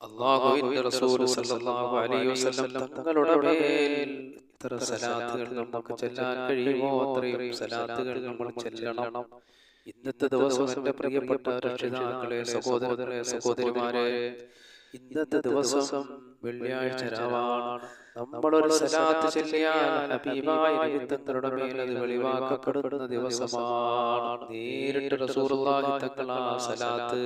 അള്ളാഹുവിന്റെ റസൂൽ സല്ലല്ലാഹു അലൈഹി വസല്ലം തങ്ങളുടെ മേൽ ഇത്ര സലാത്തുകൾ നമുക്ക് ചെല്ലാൻ കഴിയുമോ അത്രയും സലാത്തുകൾ നമ്മൾ ചെല്ലണം. ഇന്നത്തെ ദിവസം എന്റെ പ്രിയപ്പെട്ട രക്ഷിതാക്കളെ സഹോദരങ്ങളെ സഹോദരിമാരെ ഇന്നത്തെ ദിവസം വെള്ളിയാഴ്ച രാവാണ്. നമ്മളൊരു സലാത്ത് ചെല്ലിയാൽ ഹബീബായ മേൽ അത് വെളിവാക്കപ്പെടുന്ന ദിവസമാണ്. നേരിട്ട് റസൂലുള്ളാഹി തങ്ങൾ ആ സലാത്ത്.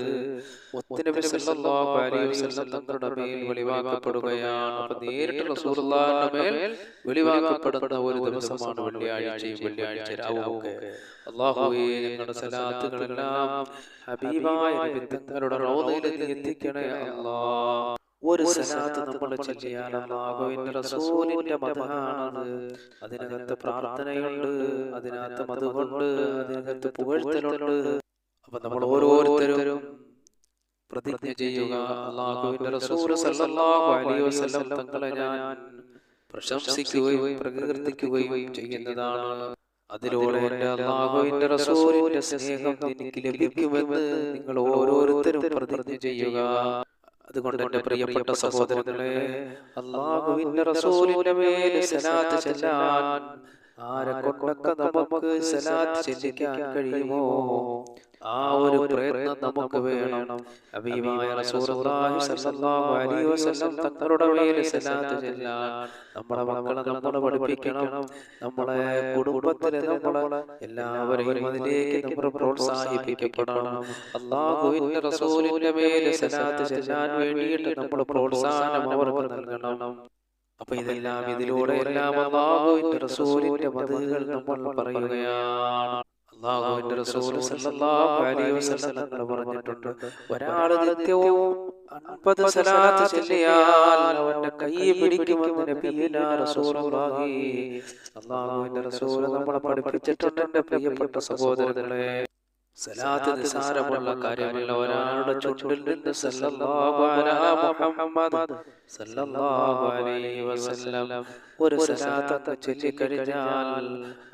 മുത്തുനബി സല്ലല്ലാഹു അലൈഹി വസല്ലം തങ്ങളുടെ മേൽ വെളിവാക്കപ്പെടുകയാണ്. അപ്പോൾ നേരിട്ട് റസൂലുള്ളാഹിയുടെ മേൽ വെളിവാക്കപ്പെടുന്ന ഒരു ദിവസമാണ് വെള്ളിയാഴ്ചയും വെള്ളിയാഴ്ച രാവുമൊക്കെ. അള്ളാഹുവേ ഞങ്ങളുടെ സലാത്തുകളെല്ലാം ഹബീബായ നബി തങ്ങളുടെ എത്തിക്കണേ അല്ലാഹ്. ഒരു സലാത്ത് നമ്മൾ ചെല്ലിയാൽ അല്ലാഹുവിന്റെ റസൂലിന്റെ മതമാണ് അതിനകത്ത് പ്രാർത്ഥനയുണ്ട് അതിനകത്ത് മതമുണ്ട് അതിനകത്ത് പുകഴ്ത്തലുണ്ട്. അപ്പൊ നമ്മൾ ഓരോരുത്തരും പ്രതിജ്ഞ ചെയ്യുക. അള്ളാഹുവിന്റെ റസൂൽ സല്ലല്ലാഹു അലൈഹി വസല്ലം തങ്ങളെ ഞാൻ പ്രശംസിക്കുകയും പ്രകീർത്തിക്കുകയും ചെയ്യുന്നതാണ്. അതിലൂടെ എന്റെ അള്ളാഹുവിന്റെ റസൂലിന്റെ സ്നേഹം എനിക്ക് ലഭിക്കുമെന്ന് നിങ്ങൾ ഓരോരുത്തരും പ്രതിജ്ഞ ചെയ്യുക. അതുകൊണ്ട് എന്റെ പ്രിയപ്പെട്ട സഹോദരങ്ങളെ അള്ളാഹുവിന്റെ റസൂലിന്റെ മേൽ സലാത്ത് ചെല്ലാൻ ആരെ കൊണ്ടൊക്കെ നമുക്ക് സലാത്ത് ചെല്ലിക്കാൻ കഴിയുമോ? ആ ഒരു പ്രയത്നം നമുക്ക് വേണം. ഹബീബായ റസൂലുള്ളാഹി സ്വല്ലല്ലാഹു അലൈഹി വസല്ലം തങ്ങളുടെ മേൽ നമ്മുടെ മക്കളെ നമ്മൾ പഠിപ്പിക്കണം. നമ്മുടെ കുടുംബത്തിലെ നമ്മളെ എല്ലാവരെയും അതിലേക്ക് നമ്മൾ പ്രോത്സാഹിപ്പിക്കപ്പെടണം അള്ളാഹുവിന്റെ റസൂലിന്റെ മേൽ സലാത്ത് ചെല്ലാൻ വേണ്ടിയിട്ട് നമ്മൾ പ്രോത്സാഹനം അവർക്ക് നൽകണം. അപ്പൊ ഇതെല്ലാം ഇതിലൂടെ എല്ലാം അള്ളാഹുവിന്റെ റസൂലിന്റെ മതങ്ങൾ നമ്മൾ പറയുകയാണ്. അള്ളാഹുവിന്റെ റസൂൽ സല്ലല്ലാഹു അലൈഹി വസല്ലം തങ്ങൾ പറഞ്ഞിട്ടുണ്ട്. ഒരാൾ നിത്യവും അൻപത് സലാത്ത് ചൊല്ലിയാൽ അവന്റെ കൈ പിടിക്കുമെന്ന് നബിയിലാ റസൂലുള്ളാഹി. അള്ളാഹുവിന്റെ റസൂൽ നമ്മളെ പഠിപ്പിച്ചിട്ടുണ്ട് പ്രിയപ്പെട്ട സഹോദരങ്ങളെ. സലാത്ത് നിസാരമുള്ള കാര്യമല്ല ഒരാളുടെ ചുണ്ടിൽ നിന്ന് സല്ലല്ലാഹു അലാ മുഹമ്മദ് സല്ലല്ലാഹു അലൈഹി വസല്ലം ഒരു സലാത്ത് ചൊല്ലിക്കഴിഞ്ഞാൽ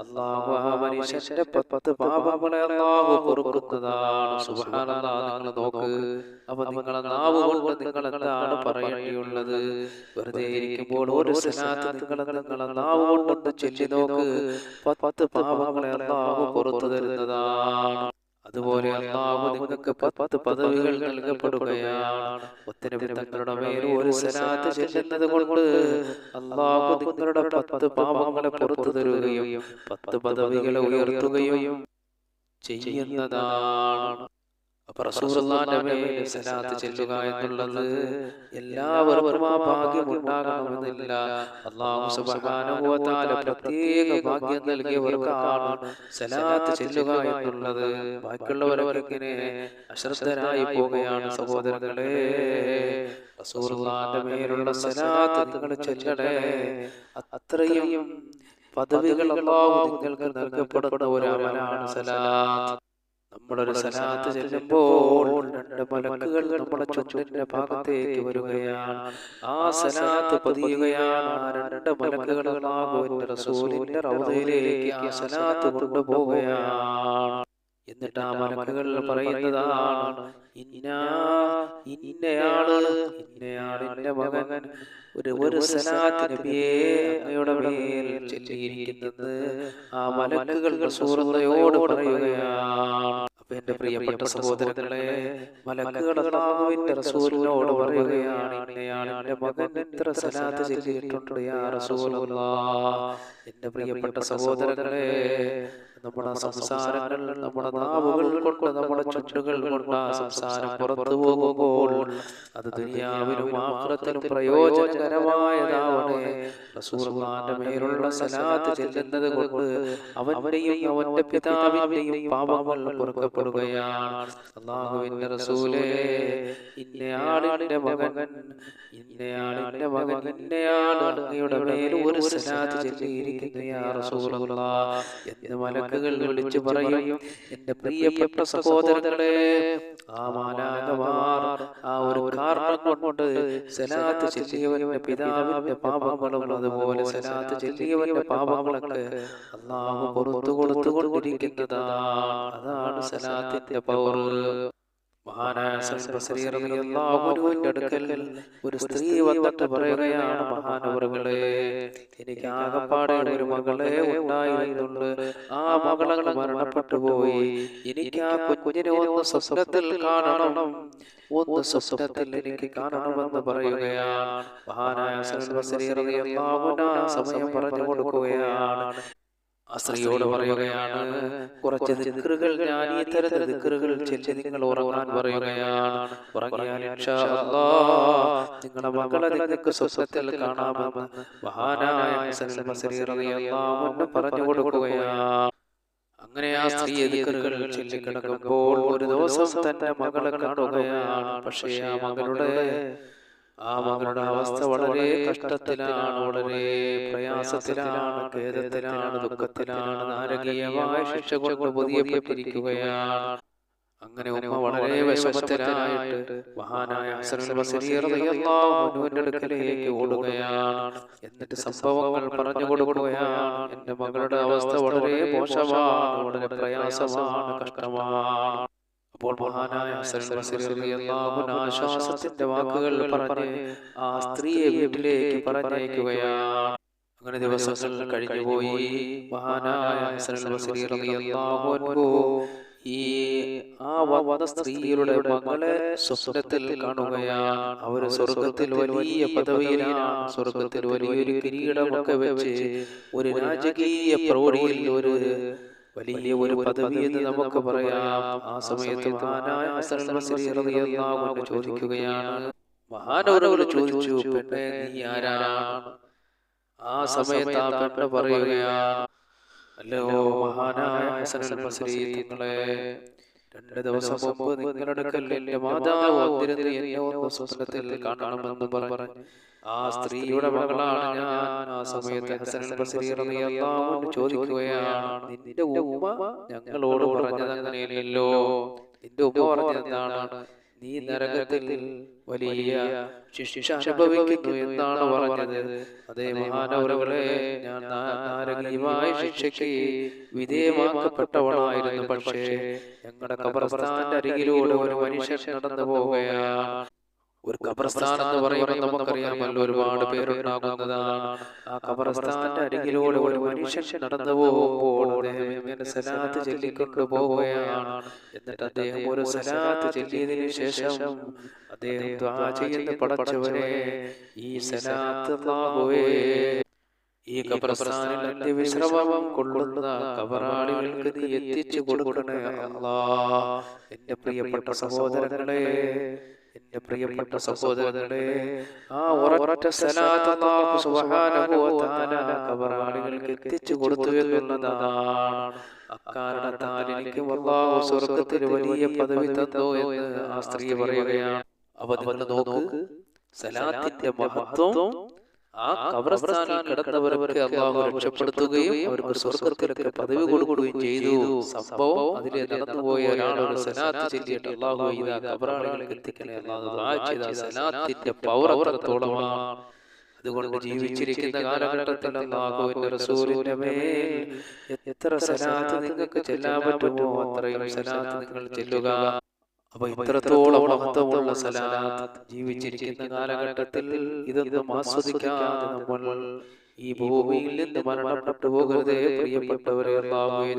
അല്ലാഹു ആ മനുഷ്യന്റെ പത്ത് പാപങ്ങളെ അല്ലാഹു പൊറുക്കുന്നതാണ് സുബ്ഹാനല്ലാഹ് നിങ്ങൾ നോക്ക്. അപ്പൊ നിങ്ങളെ നാവ് കൊണ്ട് നിങ്ങൾ എന്താണ് പറയേണ്ടിയുള്ളത്? വെറുതെ ഇരിക്കുമ്പോൾ ഒരു സലാത്ത് നിങ്ങൾ നിങ്ങളെ നാവ് കൊണ്ട് ചൊല്ലി നോക്ക്. പത്ത് പാപങ്ങളെ അല്ലാഹു പുറത്തു തരുന്നതാണ്. അതുപോലെ അള്ളാഹു നിങ്ങൾക്ക് പത്ത് പദവികൾ നൽകപ്പെടുകയാണ്. ഒത്തിരി തങ്ങളുടെ മേൽ ഒരു സലാത്ത് ചെല്ലുന്നത് കൊണ്ട് അള്ളാഹു നിങ്ങളുടെ പത്ത് പാപങ്ങളെ പുറത്തു തരുകയും പത്ത് പദവികളെ ഉയർത്തുകയും ചെയ്യുന്നതാണ്. അപ്പൊ സലാത്ത് ചെല്ലുക എന്നുള്ളത് എല്ലാവർക്കും ആ ഭാഗ്യം ഉണ്ടാകണമെന്നില്ല. അള്ളാഹു സുബ്ഹാനഹു വ തആല പ്രത്യേക ഭാഗ്യം നൽകിയവർക്കാണ് സലാത്ത് ചെല്ലുക എന്നുള്ളത്. ബാക്കിയുള്ളവരൊക്കെ അശ്രദ്ധരായി പോവുകയാണ് സഹോദരങ്ങളെ. റസൂലുള്ളാഹിന്റെ മേലുള്ള സലാത്ത് നിങ്ങൾ ചെല്ലണേ. അത്രയും പദവികൾ അള്ളാഹു നിങ്ങൾക്ക് നൽകപ്പെടുന്ന ഒരു അമലാണ് സലാത്ത്. നമ്മളൊരു സലാത്ത് ചെല്ലുമ്പോൾ രണ്ട് മലക്കുകൾ നമ്മുടെ ചുറ്റിന്റെ ഭാഗത്തേക്ക് വരികയാണ്. ആ സലാത്ത് പതിയുകയാണ്. രണ്ട് സൂര്യന്റെ റസൂലിന്റെ റൗദയിലേക്ക് ആ സലാത്ത് കൊണ്ടുപോവുകയാണ്. എന്നിട്ട് ആ മലക്കുകൾ പറയുന്നതാണ് ഇന്ന ഇന്നയാൾ ഇന്നയാളിന്റെ മകൻ ഒരു ഒരു സലാത്ത് നബിയെ അങ്ങയുടെ മേൽ ചൊല്ലിയിരിക്കുന്നത്. ആ മലക്കുകൾ റസൂലുള്ളയോട് പറയുകയാണ്. അപ്പൊ എന്റെ പ്രിയപ്പെട്ട സഹോദരങ്ങളെ അല്ലാഹുവിന്റെ റസൂലിനോട് പറയുകയാണ് ഇന്നയാളിന്റെ മകൻ എത്ര സലാത്ത് ചൊല്ലിയിട്ടുണ്ട് യാ റസൂലുള്ളാഹ് എന്റെ പ്രിയപ്പെട്ട സഹോദരങ്ങളെ നമ്മുടെ സംസാരങ്ങൾ നമ്മുടെ നാവുകൾ കൊണ്ട് നമ്മുടെ ചുറ്റുകൾ കൊണ്ട് ആ സംസാരം പുറത്തു പോകുമ്പോൾ അത് ദുനിയാവിലും ആക്രത്തിലും പ്രയോജനകരമായതാവണേ. റസൂലുള്ളാഹിന്റെ മേലുള്ള സലാത്ത് ചെല്ലുന്നത് കൊണ്ട് അവന്റെയും അവന്റെ പിതാവിന്റെയും പാപങ്ങൾ പുറക്കപ്പെടുകയാണ്. അള്ളാഹുവിന്റെ റസൂലേ ഇന്നയാളിന്റെ മകൻ ഇന്നയാളിന്റെ മകൻ ഇന്നയാൾ അങ്ങയുടെ മേൽ ഒരു സലാത്ത് ചൊല്ലിയിരിക്കുന്നു യാ റസൂലുള്ളാഹ് എന്ന് മലക്കുകൾ വിളിച്ചു പറയും എന്റെ പ്രിയപ്പെട്ട സഹോദരങ്ങളെ ആ മാലാകമാർ ആ ഒരു കാരണം കൊണ്ട് സലാത്ത് ചെല്ലിയവന്റെ പിതാവിന്റെ പാപങ്ങളും അതുപോലെ സലാത്ത് ചെല്ലിയവന്റെ പാപങ്ങളൊക്കെ അള്ളാഹു പുറത്തു കൊടുത്തുകൊണ്ടിരിക്കുന്നതാണ് അതാണ് സലാത്തിന്റെ പവർ ഒരു സ്ത്രീ വന്നിട്ട് പറയുകയാണ് മഹാനവറുകളെ എനിക്ക് ആകപ്പാടെ ഒരു മകളെ ഉണ്ടായിരുന്നുണ്ട് ആ മകളങ്ങ് മരണപ്പെട്ടു പോയി. എനിക്ക് ആ കുഞ്ഞിനെ ഒന്ന് സ്വപ്നത്തിൽ കാണണം. ഒന്ന് സ്വപ്നത്തിൽ എനിക്ക് കാണണമെന്ന് പറയുകയാണ്. മഹാനായ സമയം പറഞ്ഞു കൊടുക്കുകയാണ്. ആ സ്ത്രീയോട് പറയുകയാണ് കുറച്ച് ദിക്കറുകൾ ഞാൻ ഈ തരത്തിൽ ദിക്കറുകൾ ചെല്ലി നിങ്ങൾ ഉറങ്ങാൻ പറയുകയാണ്. ഉറങ്ങിയാൽ നിങ്ങളുടെ മകളെ നിങ്ങൾക്ക് സ്വസ്ഥത്തിൽ കാണാമെന്ന് മഹാനായ പറഞ്ഞു കൊടുക്കുകയാണ്. അങ്ങനെ ആ സ്ത്രീ ദിക്റുകൾ ചൊല്ലിക്കിടക്കുമ്പോൾ ഒരു ദിവസം തന്റെ മകളെ കാണുകയാണ്. പക്ഷേ ആ മകളുടെ ആ മകളുടെ അവസ്ഥ വളരെ കഷ്ടത്തിലാണ് വളരെ പ്രയാസത്തിലാണ് ഖേദത്തിലാണ് ദുഃഖത്തിലാണ് നാരകീയമായ ശിക്ഷ കൊണ്ട് പൊതിയപ്പെട്ടിരിക്കുകയാണ്. അങ്ങനെ ഉമ്മ വളരെ വിഷമത്തിലായിട്ട് മഹാനായ അടുക്കലേക്ക് ഓടുകയാണ്. എന്നിട്ട് സംഭവങ്ങൾ പറഞ്ഞു കൊടുക്കുകയാണ്. എന്റെ മകളുടെ അവസ്ഥ വളരെ മോശമാണ് വളരെ പ്രയാസമാണ് കഷ്ടമാണ്. അപ്പോൾ മഹാനായ ആശ്വാസത്തിന്റെ വാക്കുകൾ പറഞ്ഞ് ആ സ്ത്രീയെ വീട്ടിലേക്ക് പറഞ്ഞേക്കുകയാണ് അങ്ങനെ ദിവസങ്ങൾ കഴിഞ്ഞുപോയി. മഹാനായ ഹസനുൽ അൻഹു ഈ ആ വന്ന സ്ത്രീയുടെ മകളെ സ്വപ്നത്തിൽ കാണുകയാണ്. അവർ സ്വർഗത്തിൽ വലിയ പദവിയിലാണ്. സ്വർഗത്തിൽ വലിയൊരു കിരീടമൊക്കെ വെച്ച് ഒരു രാജകീയ പ്രൗഢിയിൽ ഒരു വലിയ ഒരു പദവി എന്ന് നമുക്ക് പറയാം. ആ സമയത്ത് മഹാനായ ചോദിക്കുകയാണ് മഹാനവരോട് ചോദിച്ചു പെണ്ണെ നീ ആരാണ്? ആ സമയത്ത് ആ പെണ്ണ് പറയുകയാണ് അല്ലോ മഹാനായ നിങ്ങളെ രണ്ട് ദിവസം മുമ്പ് നിങ്ങളുടെ അടുക്കൽ എന്റെ മാതാവ് വന്നിരുന്ന് എന്നെ ഒന്ന് സ്വപ്നത്തിൽ കാണണമെന്ന് പറഞ്ഞു ആ സ്ത്രീയുടെ മകളാണ് ഞാൻ ആ സമയത്ത് ചോദിക്കുകയാണ് നിന്റെ ഉമ്മ ഞങ്ങളോട് പറഞ്ഞത് അങ്ങനെയല്ലോ നിന്റെ ഉമ്മ പറഞ്ഞത് എന്താണ്? നീ നരകത്തിൽ വലിയ ശിക്ഷ അനുഭവിക്കുന്നു എന്നാണ് പറഞ്ഞത്. അതേ മഹാനവരകളെ ഞാൻ നാരകീയമായ ശിക്ഷയ്ക്ക് വിധേയമാക്കപ്പെട്ടവളായിരുന്നു. പക്ഷേ ഞങ്ങളുടെ കബർസ്ഥാന്റെ അരികിലൂടെ ഒരു മനുഷ്യൻ നടന്നു പോവുകയാണ്. ഒരു കബർസ്ഥാൻ എന്ന് പറയുമ്പോൾ നമുക്കറിയാമല്ലോ ഒരുപാട് പേരുണ്ടാകുന്നതാണ് ആ കബർസ്ഥാന്റെ അരികിലൂടെ ഒരു മനുഷ്യൻ നടന്നു പോകുമ്പോൾ അദ്ദേഹം ഇങ്ങനെ സലാത്ത് ചൊല്ലിക്കൊണ്ട് പോവുകയാണ് എന്നിട്ട് അദ്ദേഹം ഒരു സലാത്ത് ചൊല്ലിയതിനു ശേഷം അദ്ദേഹം ദ്വാ ചെയ്യുന്ന പടച്ചവനെ ഈ സലാത്ത് അല്ലാഹുവേ ഈ കബർസ്ഥാനിൽ അന്ത്യവിശ്രമം കൊള്ളുന്ന കബറാളികൾക്ക് നീ എത്തിച്ചു കൊടുക്കണേ അല്ലാ. എന്റെ പ്രിയപ്പെട്ട സഹോദരങ്ങളെ എന്റെ പ്രിയപ്പെട്ട സഹോദരങ്ങളെ ആ ഒരൊറ്റ കബറാളികൾക്ക് എത്തിച്ചു കൊടുത്തു എന്നുള്ളതാണ്. അക്കാരണത്താൽ എനിക്ക് അല്ലാഹു സ്വർഗത്തിൽ വലിയ പദവി തന്നോ എന്ന് ആ സ്ത്രീ പറയുകയാണ്. അവ നോക്ക് സലാത്തിന്റെ മഹത്വം ആ കബറസ്ഥാനിൽ കിടന്നവർക്ക് അള്ളാഹു രക്ഷപ്പെടുത്തുകയും അവർക്ക് സ്വർഗത്തിലൊക്കെ പദവി കൊടുക്കുകയും ചെയ്തു. സംഭവം അതിലെ നടന്നുപോയ ഒരാളോട് സലാത്ത് ചൊല്ലിയിട്ട് അള്ളാഹു ഇതാ കബറാളികൾക്ക് എത്തിക്കണേ. അള്ളാഹു സലാത്തിന്റെ പവർ അത്രത്തോളമാണ് അതുകൊണ്ട് ജീവിച്ചിരിക്കുന്ന കാലഘട്ടത്തിൽ അള്ളാഹുവിന്റെ റസൂലിന്റെ മേൽ എത്ര സലാത്ത് നിങ്ങൾക്ക് ചെല്ലാൻ പറ്റുമോ അത്രയും സലാത്ത് നിങ്ങൾ ചെല്ലുക. അപ്പൊ ഇത്രത്തോളം മഹത്വമുള്ള സലാത്ത് ജീവിച്ചിരിക്കുന്ന കാലഘട്ടത്തിൽ ഇതൊന്നും ആസ്വദിക്കാതെ നമ്മൾ ഈ ഭൂമിയിൽ നിന്ന് മരണപ്പെട്ടു പോകരുതേ പ്രിയപ്പെട്ടവരെ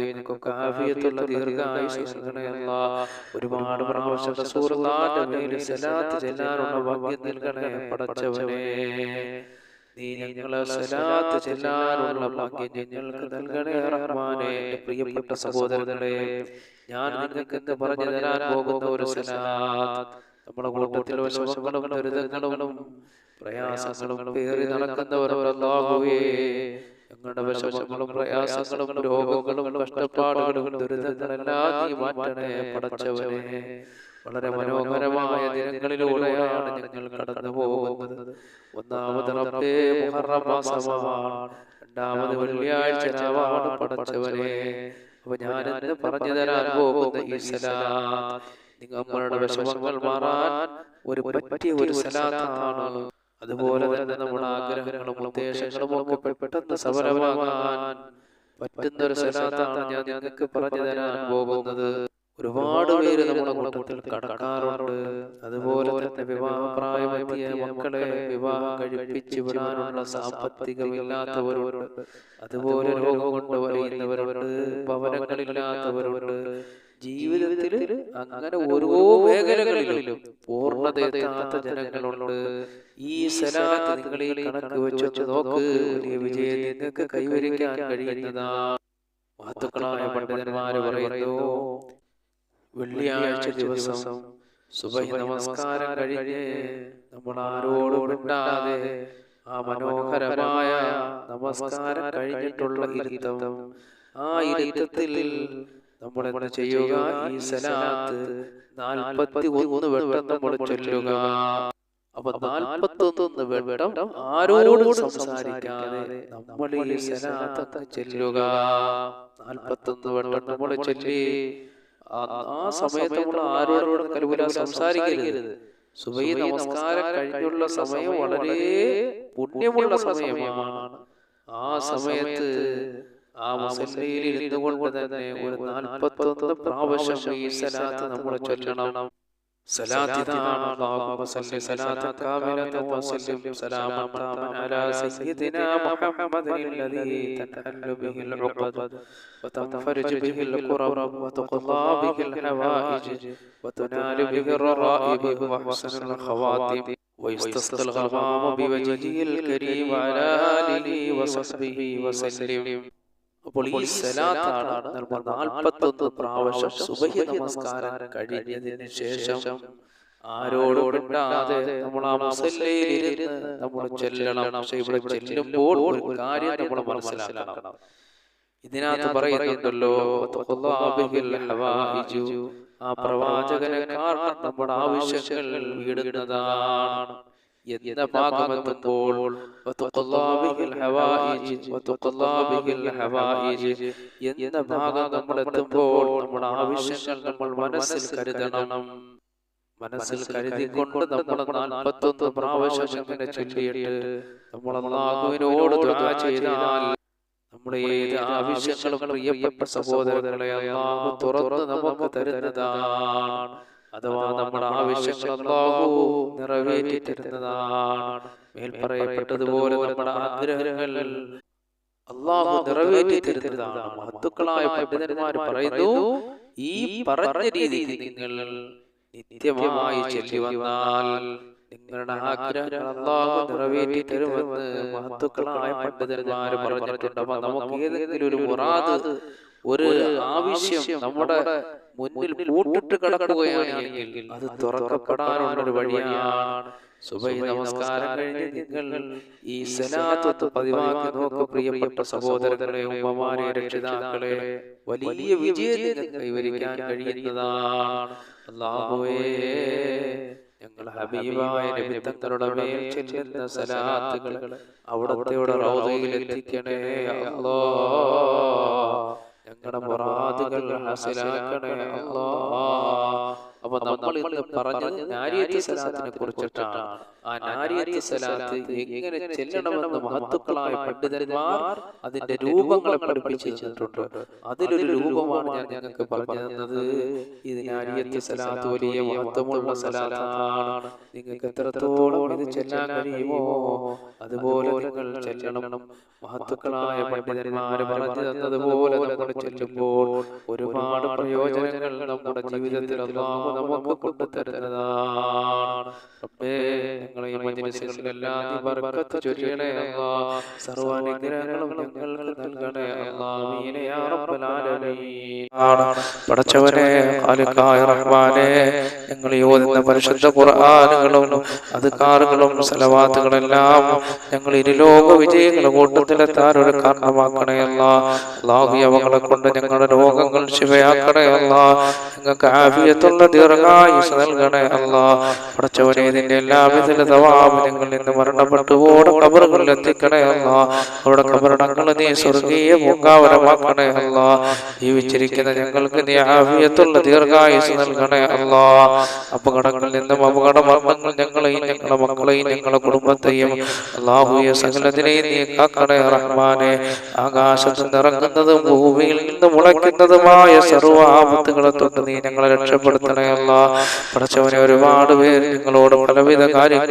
നിനക്കൊക്കെ ആഫിയത്തുള്ള ദീർഘായുസ് നൽകണേ ഒരുപാട് പ്രാവശ്യം റസൂലുള്ളാഹിന്റെ മേൽ സലാത്ത് ചെല്ലാനുള്ള ഭാഗ്യം നൽകണേ പടച്ചവനെ നീ ഞങ്ങളെ സലാത്ത് ചെല്ലാനുള്ള ഭാഗ്യം ഞങ്ങൾക്ക് നൽകണേ റഹ്മാനെ പ്രിയപ്പെട്ട സഹോദരങ്ങളെ. ഞാൻ നിങ്ങൾക്ക് പറഞ്ഞു തരാൻ പോകുന്ന ഒരു സലാത്ത്. നമ്മുടെ കൂട്ടത്തിലെ വിശ്വസങ്ങളും ദുരിതങ്ങളും പ്രയാസങ്ങളും പേറി നടക്കുന്ന അല്ലാഹുവേ ഞങ്ങളുടെ വിഷമങ്ങളും പ്രയാസങ്ങളും രോഗങ്ങളും കഷ്ടപ്പാടുകളും ദുരിതങ്ങളെല്ലാം നീ മാറ്റണേ പടച്ചവനെ. വളരെ മനോഹരമായ ദിനങ്ങളിലൂടെയാണ് ഞങ്ങൾ കടന്നു പോകുന്നത് ഒന്നാമത് റബ്ബേ മുഹറം മാസമാണ്. രണ്ടാമത് വെള്ളിയാഴ്ച രാവാണ് പടച്ചവനെ. അപ്പൊ ഞാനെന്ന് പറഞ്ഞു തരാൻ പോകുന്ന ഈ സലാത്ത്? നിങ്ങളുടെ വിഷമങ്ങൾ മാറാൻ ഒരു പറ്റിയ ഒരു സലാത്താണ്. അതുപോലെ തന്നെ നമ്മുടെ ആഗ്രഹങ്ങളും ഉദ്ദേശങ്ങളും ഒക്കെ പെട്ടെന്ന് സഫലമാകാൻ പറ്റുന്ന ഒരു സലാത്താണ് ഞാൻ നിങ്ങൾക്ക് പറഞ്ഞു തരാൻ പോകുന്നത്. ഒരുപാട് പേര് നമ്മുടെ കൂട്ടത്തിൽ കടക്കാറുണ്ട്. അതുപോലെ തന്നെ വിവാഹപ്രായമെത്തിയ മക്കളെ വിവാഹം കഴിപ്പിച്ച് വിടാനുള്ള സാമ്പത്തികമില്ലാത്തവരുണ്ട്. അതുപോലെ രോഗം കൊണ്ട് വരയുന്നവരുണ്ട്. ഭവനങ്ങളില്ലാത്തവരുണ്ട്. ജീവിതത്തിൽ അങ്ങനെ ഓരോ മേഖലകളിലും പൂർണതയെത്താത്ത ജനങ്ങളുണ്ട്. ഈ സലാത്ത് കണക്ക് വെച്ച് നോക്ക്. വലിയ വിജയം നിങ്ങൾക്ക് കൈവരിക്കാൻ കഴിയുന്നതാണ് മഹത്തുക്കളായ പണ്ഡിതന്മാര് പറയുന്നു വെള്ളിയാഴ്ച ദിവസം സുബഹി നമസ്കാരം കഴിഞ്ഞ് നമ്മൾ ആരോടും ആ മനോഹരമായ നമസ്കാരം കഴിഞ്ഞിട്ടുള്ള ഇരുത്തം. ആ ഇരുത്തത്തിൽ നമ്മൾ ചെയ്യുക? ഈ സലാത്ത് നാൽപ്പത്തി ഒന്ന് നമ്മൾ ചൊല്ലുക. അപ്പൊ നാൽപ്പത്തി ഒന്ന് വട്ടം ആരോടും സംസാരിക്കാതെ നമ്മൾ ഈ സലാത്ത് ചെല്ലുക. നാൽപ്പത്തി ഒന്ന് വട്ടം നമ്മൾ ചൊല്ലി ആ- സമയത്ത് നമ്മൾ ആരോടും കലുവില സംസാരിക്കരുത്. സുബൈ നമസ്കാരം കഴിഞ്ഞുള്ള സമയം വളരെ പുണ്യമുള്ള സമയമാണ്. ആ സമയത്ത് ആ മുസല്ലയിൽ ഇരുന്നുകൊണ്ട് തന്നെ ഒരു നാൽപ്പത്തൊന്ന് പ്രാവശ്യം ഈ സലാത്ത് നമ്മൾ ചൊല്ലണം. صلاة دام الله وصل صلاة كاملة وسلم سلاما تاما على سيدنا محمد الذي تتحل به العقد وتنفرج به الكرب وتقضى به الحوائج وتنال به الرغائب وحسن الخواتم ويستصدى الغمام بوجهه الكريم على آله وصحبه وسلم അപ്പോൾ ഈ സലാത്താണ് നമ്മൾ നാൽപ്പത്തൊന്ന് പ്രാവശ്യം സുബഹി നമസ്കാരം കഴിഞ്ഞതിന് ശേഷം ആരോടോടില്ലാതെ നമ്മൾ ആ മുസല്ലയിലിരുന്ന് നമ്മൾ ചെല്ലണം. പക്ഷെ ഇവിടെ ചെല്ലുമ്പോൾ ഒരു കാര്യം നമ്മൾ മനസ്സിലാക്കണം. ഇതിനകത്ത് പറയുന്നുണ്ടല്ലോ. ആ പ്രവാചകനെ കാരണം നമ്മുടെ ആവശ്യങ്ങൾ വീടുന്നതാണ് എന്ന ഭാഗമെത്തുമ്പോൾ "വതഖല്ലാബിഹിൽ ഹവായിജ്, വതഖല്ലാബിഹിൽ ഹവായിജ്" എന്ന ഭാഗം നമ്മൾ എത്തുമ്പോൾ നമ്മുടെ ആവശ്യങ്ങൾ നമ്മൾ മനസ്സിൽ കരുതണം. മനസ്സിൽ കരുതിക്കൊണ്ട് നമ്മൾ നാൽപ്പത്തൊന്ന് പ്രാവശ്യം ഇങ്ങനെ ചൊല്ലിയിട്ട് നമ്മൾ അള്ളാഹുവിനോട് ദുആ ചെയ്താൽ നമ്മുടെ ഏത് ആവശ്യങ്ങളും പ്രിയപ്പെട്ട സഹോദരങ്ങളെ അള്ളാഹു തുറന്ന് നമുക്ക് തരുന്നതാണ്. അഥവാ നമ്മുടെ ആവശ്യങ്ങൾ അള്ളാഹു നിറവേറ്റി തരുന്നതാണ് മേൽ പറയപ്പെട്ടതുപോലെ നമ്മുടെ ആഗ്രഹങ്ങൾ അള്ളാഹു നിറവേറ്റി തരുന്നതാണ് മഹത്തുക്കളായ പണ്ഡിതന്മാർ പറയുന്നു ഈ പറഞ്ഞ രീതിയിൽ നിങ്ങൾ നിത്യമായി ചൊല്ലി വന്നാൽ നിങ്ങളുടെ ആഗ്രഹങ്ങൾ അള്ളാഹു നിറവേറ്റി തരുമെന്ന് മഹത്തുക്കളായ പണ്ഡിതന്മാർ പറഞ്ഞിട്ടുണ്ട്. അപ്പൊ നമുക്ക് ഏതെങ്കിലും ഒരു മുറാദ് ഒരു ആവശ്യം നമ്മുടെ മുന്നിൽ പൂട്ടിട്ട് കിടക്കുകയാണെങ്കിൽ അത് തുറക്കപ്പെടാനുള്ള ഒരു വഴിയാണ്. സുബൈ നമസ്കാരം കഴിഞ്ഞ് നിങ്ങൾ ഈ പതിവാക്കി നോക്ക് പ്രിയപ്പെട്ട സഹോദരങ്ങളെ ഉമ്മമാരെ രക്ഷിതാക്കളെ വലിയ കൈവരിക്കാൻ കഴിയുന്നതാണ്. അല്ലാഹുവേ ഞങ്ങൾ ഹബീബായ നബി മേൽ ചെല്ലുന്ന സലാത്തുകൾ അവിടത്തെ റൗദയിൽ എത്തിക്കണേ അല്ലോ. ഞങ്ങളുടെ മുറാദുകൾ ഹാസിലാക്കണേ അല്ലോ. അപ്പൊ നമ്മൾ ഇന്ന് പറഞ്ഞത് നാരിയത്ത് സലാത്തിനെ കുറിച്ചിട്ടാണ്. എങ്ങനെ ചെല്ലണമെന്ന് മഹത്തുക്കളായ പണ്ഡിതന്മാർ അതിന്റെ രൂപങ്ങളെ പഠിപ്പിച്ചിട്ടുണ്ട്. തന്നിട്ടുണ്ട്. അതിലൊരു രൂപമാണ് ഞാൻ ഞങ്ങൾക്ക് പറഞ്ഞു തന്നത്. ഇത് നാരിയത്ത് സലാത്ത് വലിയ മഹത്വമുള്ള സലാത്താണ് നിങ്ങൾക്ക് എത്രത്തോളം ഇത് ചെല്ലാൻ കഴിയുമോ? അതുപോലെ നിങ്ങൾ ചെല്ലണം. മഹത്തുക്കളായ പണ്ഡിതന്മാർ പറഞ്ഞു തന്നതുപോലെ നമ്മൾ ചെല്ലുമ്പോൾ ഒരുപാട് പ്രയോജനങ്ങൾ നമ്മുടെ ജീവിതത്തിൽ നമുക്ക് കൊണ്ടുതരുന്നതാണ്. റബ്ബേ ഞങ്ങളെ ഈ മജ്ലിസുകളിലെല്ലാം ബർക്കത്ത് ചൊരിയണേ ഞങ്ങൾക്ക് നൽകണേ ആമീൻ യാ റബ്ബൽ ആലമീൻ. പടച്ചവനെ ഖാലിഖായ റഹ്മാനെ ഞങ്ങൾ ഓതുന്ന പരിശുദ്ധ ഖുർആനുകളും അധികാറുകളും സലവാത്തുകളെല്ലാം ഞങ്ങൾ ഇരുലോക വിജയങ്ങളുടെ കൂട്ടത്തിലെത്താൻ ഒരു കാരണമാക്കണേ അവകളെ കൊണ്ട് ഞങ്ങളുടെ രോഗങ്ങൾ ശിവയാക്കണേ അല്ലാഹ് ഞങ്ങൾക്ക് ആഫിയത്തുള്ള ദീർഘായുസ് നൽകണേ അല്ലാഹ് പടച്ചവനെ ഇതിന്റെ എല്ലാവിധ അതിന്റെ തവാബ് നിന്ന് മരണപ്പെട്ടു ഓടെ കബറുകളിൽ എത്തിക്കണേ അല്ല. അവിടെ കബറടങ്ങൾ നീ സ്വർഗീയ പൂങ്കാവരമാക്കണേ അല്ല. ജീവിച്ചിരിക്കുന്ന ഞങ്ങൾക്ക് നീ ആഫിയത്തുള്ള ദീർഘായുസ് നൽകണേ അല്ല. അപകടങ്ങളിൽ നിന്നും അപകട മരണങ്ങൾ ഞങ്ങളെയും ഞങ്ങളുടെ മക്കളെയും ഞങ്ങളുടെ കുടുംബത്തെയും അള്ളാഹുയ സകലത്തിനെയും നീ കാക്കണേ റഹ്മാനെ. ആകാശത്ത് നിറങ്ങുന്നതും ഭൂമിയിൽ നിന്ന് മുളയ്ക്കുന്നതുമായ സർവ തൊട്ട് നീ ഞങ്ങളെ രക്ഷപ്പെടുത്തണേ അല്ല. പഠിച്ചവനെ ഒരുപാട് പേര് നിങ്ങളോട് പലവിധ കാര്യങ്ങൾ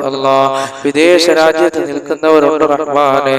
അല്ല വിദേശ രാജ്യത്ത് നിൽക്കുന്നവരുണ്ട് റഹ്മാനെ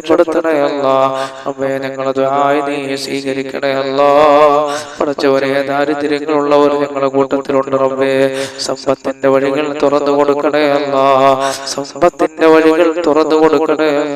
അല്ലാ അമ്മയെ ഞങ്ങളത് ആയി നീ സ്വീകരിക്കണേ പഠിച്ചവരെ ദാരിദ്ര്യങ്ങളുള്ളവർ ഞങ്ങളുടെ കൂട്ടത്തിലുണ്ട് റബ്ബേ. സമ്പത്തിന്റെ വഴികൾ തുറന്നു കൊടുക്കണേ അല്ലാ സമ്പത്തിന്റെ വഴികൾ തുറന്നു കൊടുക്കണേ